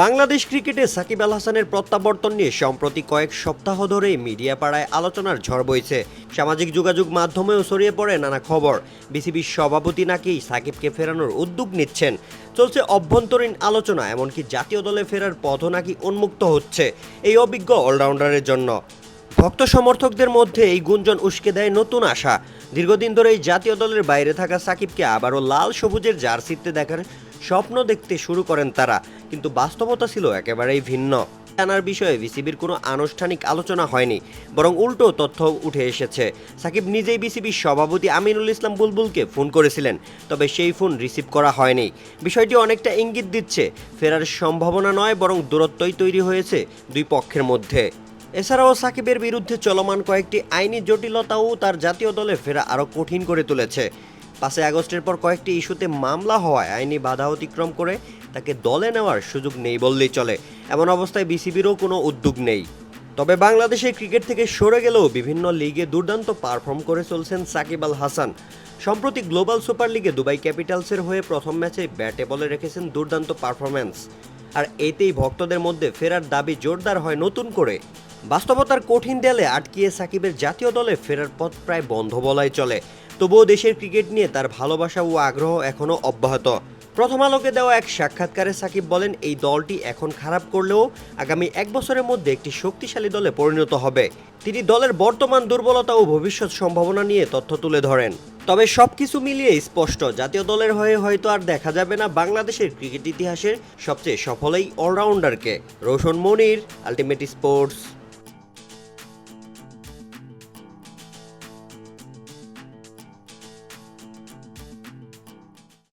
বাংলাদেশ ক্রিকেটে সাকিব আল হাসানের প্রত্যাবর্তন নিয়ে সম্প্রতি কয়েক সপ্তাহ ধরেই মিডিয়া পাড়ায় আলোচনার ঝড় বইছে। সামাজিক যোগাযোগ মাধ্যমেও ছড়িয়ে পড়ে নানা খবর। বিসিবির সভাপতি নাকি সাকিবকে ফেরানোর উদ্যোগ নিচ্ছেন। চলছে অভ্যন্তরীণ আলোচনা, এমনকি জাতীয় দলে ফেরার পথও নাকি উন্মুক্ত হচ্ছে এই অভিজ্ঞ অলরাউন্ডারের জন্য। ভক্ত সমর্থকদের মধ্যে এই গুঞ্জন উস্কে দেয় নতুন আশা। দীর্ঘদিন ধরে এই জাতীয় দলের বাইরে থাকা সাকিবকে আবারও লাল সবুজের জার্সিতে দেখার স্বপ্ন দেখতে শুরু করেন তারা, কিন্তু বাস্তবতা ছিল একেবারেই ভিন্ন। জানার বিষয়ে বিসিবির কোনো আনুষ্ঠানিক আলোচনা হয়নি, বরং উল্টো তথ্য উঠে এসেছে। সাকিব নিজেই বিসিবির সভাপতি আমিনুল ইসলাম বুলবুলকে ফোন করেছিলেন, তবে সেই ফোন রিসিভ করা হয়নি। বিষয়টি অনেকটা ইঙ্গিত দিচ্ছে, ফেরার সম্ভাবনা নয়, বরং দূরত্বই তৈরি হয়েছে দুই পক্ষের মধ্যে। এছাড়াও সাকিবের বিরুদ্ধে চলমান কয়েকটি আইনি জটিলতাও তার জাতীয় দলে ফেরা আরও কঠিন করে তুলেছে। পাঁচই আগস্টের পর কয়েকটি ইস্যুতে মামলা হওয়ায় আইনি বাধা অতিক্রম করে তাকে দলে নেওয়ার সুযোগ নেই বললেই চলে। এমন অবস্থায় বিসিবিরও কোনো উদ্যোগ নেই। তবে বাংলাদেশের ক্রিকেট থেকে সরে গেলেও বিভিন্ন লিগে দুর্দান্ত পারফর্ম করে চলছেন সাকিব আল হাসান। সম্প্রতি গ্লোবাল সুপার লিগে দুবাই ক্যাপিটালসের হয়ে প্রথম ম্যাচে ব্যাটে বলে রেখেছেন দুর্দান্ত পারফরম্যান্স। আর এতেই ভক্তদের মধ্যে ফেরার দাবি জোরদার হয় নতুন করে। বাস্তবতার কঠিন দেয়ালে আটকিয়ে সাকিবের জাতীয় দলে ফেরার পথ প্রায় বন্ধ বলাই চলে। তবুও দেশের ক্রিকেট নিয়ে তার ভালোবাসা ও আগ্রহ এখনও অব্যাহত। প্রথম আলোকে দেওয়া এক সাক্ষাৎকারে সাকিব বলেন, এই দলটি এখন খারাপ করলেও আগামী এক বছরের মধ্যে একটি শক্তিশালী দলে পরিণত হবে। তিনি দলের বর্তমান দুর্বলতা ও ভবিষ্যৎ সম্ভাবনা নিয়ে তথ্য তুলে ধরেন। তবে সবকিছু মিলিয়ে স্পষ্ট, জাতীয় দলের হয়ে হয়তো আর দেখা যাবে না বাংলাদেশের ক্রিকেট ইতিহাসের সবচেয়ে সফল এই অলরাউন্ডারকে। Roshan Monir, ultimate sports.